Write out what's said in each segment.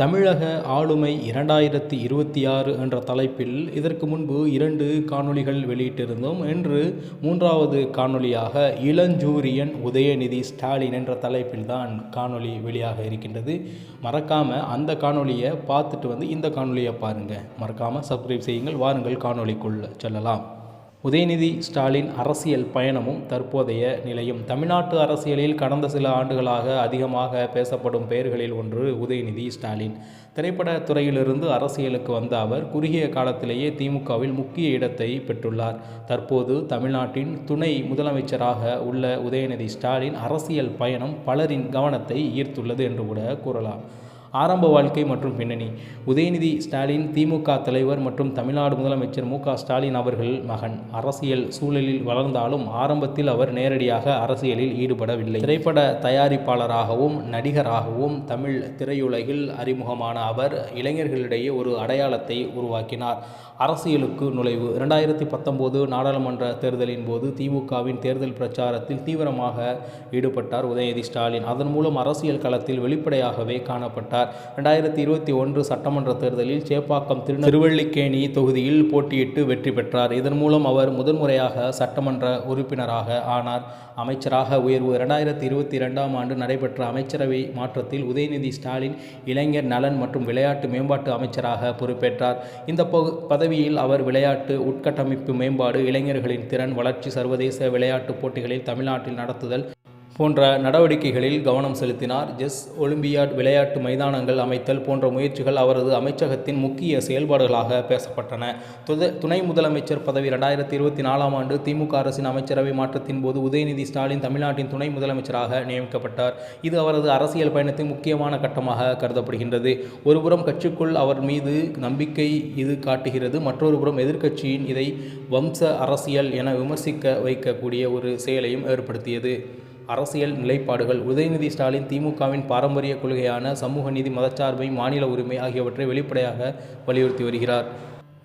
தமிழக ஆளுமை இரண்டாயிரத்தி இருபத்தி ஆறு என்ற தலைப்பில் இதற்கு முன்பு இரண்டு காணொளிகள் வெளியிட்டிருந்தோம். என்று மூன்றாவது காணொளியாக இளஞ்சூரியன் உதயநிதி ஸ்டாலின் என்ற தலைப்பில் தான் காணொளி வெளியாக இருக்கின்றது. மறக்காமல் அந்த காணொளியை பார்த்துட்டு வந்து இந்த காணொளியை பாருங்கள் மறக்காமல் சப்ஸ்கிரைப் செய்யுங்கள். வாருங்கள் காணொளிக்குள் செல்லலாம். உதயநிதி ஸ்டாலின் அரசியல் பயணமும் தற்போதைய நிலையும். தமிழ்நாட்டு அரசியலில் கடந்த சில ஆண்டுகளாக அதிகமாக பேசப்படும் பெயர்களில் ஒன்று உதயநிதி ஸ்டாலின். திரைப்பட துறையிலிருந்து அரசியலுக்கு வந்த அவர் குறுகிய காலத்திலேயே திமுகவில் முக்கிய இடத்தை பெற்றுள்ளார். தற்போது தமிழ்நாட்டின் துணை முதலமைச்சராக உள்ள உதயநிதி ஸ்டாலின் அரசியல் பயணம் பலரின் கவனத்தை ஈர்த்துள்ளது என்று கூட கூறலாம். ஆரம்ப வாழ்க்கை மற்றும் பின்னணி. உதயநிதி ஸ்டாலின் திமுக தலைவர் மற்றும் தமிழ்நாடு முதலமைச்சர் மு ஸ்டாலின் அவர்கள் மகன். அரசியல் சூழலில் வளர்ந்தாலும் ஆரம்பத்தில் அவர் நேரடியாக அரசியலில் ஈடுபடவில்லை. திரைப்பட தயாரிப்பாளராகவும் நடிகராகவும் தமிழ் திரையுலகில் அறிமுகமான அவர் இளைஞர்களிடையே ஒரு அடையாளத்தை உருவாக்கினார். அரசியலுக்கு நுழைவு. இரண்டாயிரத்தி பத்தொம்போது நாடாளுமன்ற தேர்தலின் போது திமுகவின் தேர்தல் பிரச்சாரத்தில் தீவிரமாக ஈடுபட்டார் உதயநிதி ஸ்டாலின். அதன் மூலம் அரசியல் களத்தில் வெளிப்படையாகவே காணப்பட்டார். ரெண்டாயிரத்தி இருபத்தி ஒன்று சட்டமன்ற தேர்தலில் சேப்பாக்கம் திரு திருவள்ளிக்கேணி தொகுதியில் போட்டியிட்டு வெற்றி பெற்றார். இதன் மூலம் அவர் முதன்முறையாக சட்டமன்ற உறுப்பினராக ஆனார். அமைச்சராக உயர்வு இரண்டாயிரத்தி இருபத்தி இரண்டாம் ஆண்டு நடைபெற்ற அமைச்சரவை மாற்றத்தில் உதயநிதி ஸ்டாலின் இளைஞர் நலன் மற்றும் விளையாட்டு மேம்பாட்டு அமைச்சராக பொறுப்பேற்றார். இந்த பதவியில் அவர் விளையாட்டு உட்கட்டமைப்பு மேம்பாடு இளைஞர்களின் திறன் வளர்ச்சி சர்வதேச விளையாட்டுப் போட்டிகளில் தமிழ்நாட்டில் நடத்துதல் போன்ற நடவடிக்கைகளில் கவனம் செலுத்தினார். ஜெஸ் ஒலிம்பியாட் விளையாட்டு மைதானங்கள் அமைத்தல் போன்ற முயற்சிகள் அவரது அமைச்சகத்தின் முக்கிய செயல்பாடுகளாக பேசப்பட்டன. துணை முதலமைச்சர் பதவி ரெண்டாயிரத்தி இருபத்தி நாலாம் ஆண்டு திமுக அரசின் அமைச்சரவை மாற்றத்தின் போது உதயநிதி ஸ்டாலின் தமிழ்நாட்டின் துணை முதலமைச்சராக நியமிக்கப்பட்டார். இது அவரது அரசியல் பயணத்தின் முக்கியமான கட்டமாக கருதப்படுகின்றது. ஒருபுறம் கட்சிக்குள் அவர் மீது நம்பிக்கை இது காட்டுகிறது. மற்றொரு புறம் எதிர்க்கட்சியின் இதை வம்ச அரசியல் என விமர்சிக்க வைக்கக்கூடிய ஒரு செயலையும் ஏற்படுத்தியது. அரசியல் நிலைப்பாடுகள் உதயநிதி ஸ்டாலின் திமுகவின் பாரம்பரிய கொள்கையான சமூக நீதி மதச்சார்பை மாநில உரிமை ஆகியவற்றை வெளிப்படையாக வலியுறுத்தி வருகிறார்.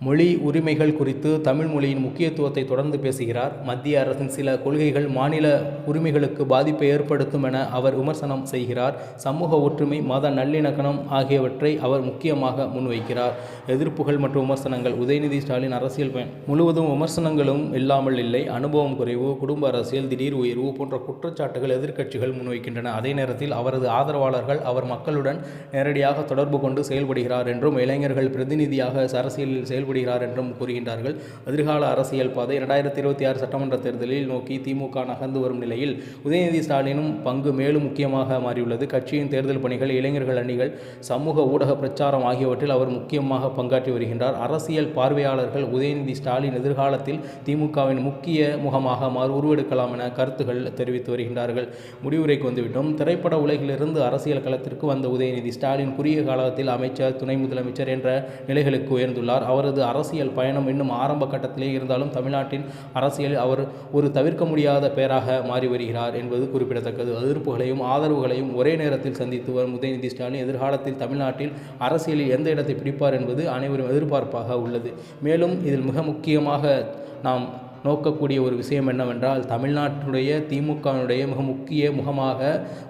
மொழி உரிமைகள் குறித்து தமிழ் மொழியின் முக்கியத்துவத்தை தொடர்ந்து பேசுகிறார். மத்திய அரசின் சில கொள்கைகள் மாநில உரிமைகளுக்கு பாதிப்பை ஏற்படுத்தும் என அவர் விமர்சனம் செய்கிறார். சமூக ஒற்றுமை மத நல்லிணக்கணம் ஆகியவற்றை அவர் முக்கியமாக முன்வைக்கிறார். எதிர்ப்புகள் மற்றும் விமர்சனங்கள். உதயநிதி ஸ்டாலின் அரசியல் முழுவதும் விமர்சனங்களும் இல்லாமல் இல்லை. அனுபவம் குறைவு குடும்ப அரசியல் திடீர் உயர்வு போன்ற குற்றச்சாட்டுகள் எதிர்க்கட்சிகள் முன்வைக்கின்றன. அதே நேரத்தில் அவரது ஆதரவாளர்கள் அவர் மக்களுடன் நேரடியாக தொடர்பு கொண்டு செயல்படுகிறார் என்றும் இளைஞர்கள் பிரதிநிதியாக அரசியலில் செயல்படு செயல்படுகிறார் என்றும் கூறுகின்றார்கள். எதிர்கால அரசியல் பாதை இரண்டாயிரத்தி இருபத்தி ஆறு சட்டமன்ற தேர்தலில் நோக்கி திமுக நகர்ந்து வரும் நிலையில் உதயநிதி ஸ்டாலினும் பங்கு மேலும் முக்கியமாக மாறியுள்ளது. கட்சியின் தேர்தல் பணிகள் இளைஞர்கள் அணிகள் சமூக ஊடக பிரச்சாரம் ஆகியவற்றில் அவர் முக்கியமாக பங்காற்றி வருகின்றார். அரசியல் பார்வையாளர்கள் உதயநிதி ஸ்டாலின் எதிர்காலத்தில் திமுகவின் முக்கிய முகமாக மாறு உருவெடுக்கலாம் என கருத்துகள் தெரிவித்து வருகின்றார்கள். முடிவுரைக்கு வந்துவிட்டோம். திரைப்பட உலகிலிருந்து அரசியல் களத்திற்கு வந்த உதயநிதி ஸ்டாலின் குறுகிய காலத்தில் அமைச்சர் துணை முதலமைச்சர் என்ற நிலைகளுக்கு உயர்ந்துள்ளார். அவரது அரசியல் பயணம் இன்னும் ஆரம்ப கட்டத்திலே இருந்தாலும் தமிழ்நாட்டின் அரசியலில் அவர் ஒரு தவிர்க்க முடியாத பெயராக மாறி வருகிறார் என்பது குறிப்பிடத்தக்கது. எதிர்ப்புகளையும் ஆதரவுகளையும் ஒரே நேரத்தில் சந்தித்து வரும் உதயநிதி ஸ்டாலின் எதிர்காலத்தில் தமிழ்நாட்டில் அரசியலில் எந்த இடத்தை பிடிப்பார் என்பது அனைவரும் எதிர்பார்ப்பாக உள்ளது. மேலும் இதில் மிக முக்கியமாக நாம் நோக்கக்கூடிய ஒரு விஷயம் என்னவென்றால் தமிழ்நாட்டினுடைய திமுகவினுடைய மிக முக்கிய முகமாக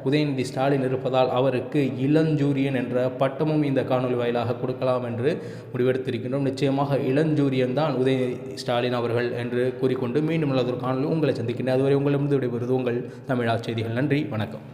உதயநிதி ஸ்டாலின் இருப்பதால் அவருக்கு இளஞ்சூரியன் என்ற பட்டமும் இந்த காணொலி வாயிலாக கொடுக்கலாம் என்று முடிவெடுத்திருக்கின்றோம். நிச்சயமாக இளஞ்சூரியன் தான் உதயநிதி ஸ்டாலின் அவர்கள் என்று கூறிக்கொண்டு மீண்டும் உள்ளதொரு காணொலி உங்களை சந்திக்கின்றேன். அதுவரை உங்களிடமிருந்து விடைபெறுவது உங்கள் தமிழா செய்திகள். நன்றி வணக்கம்.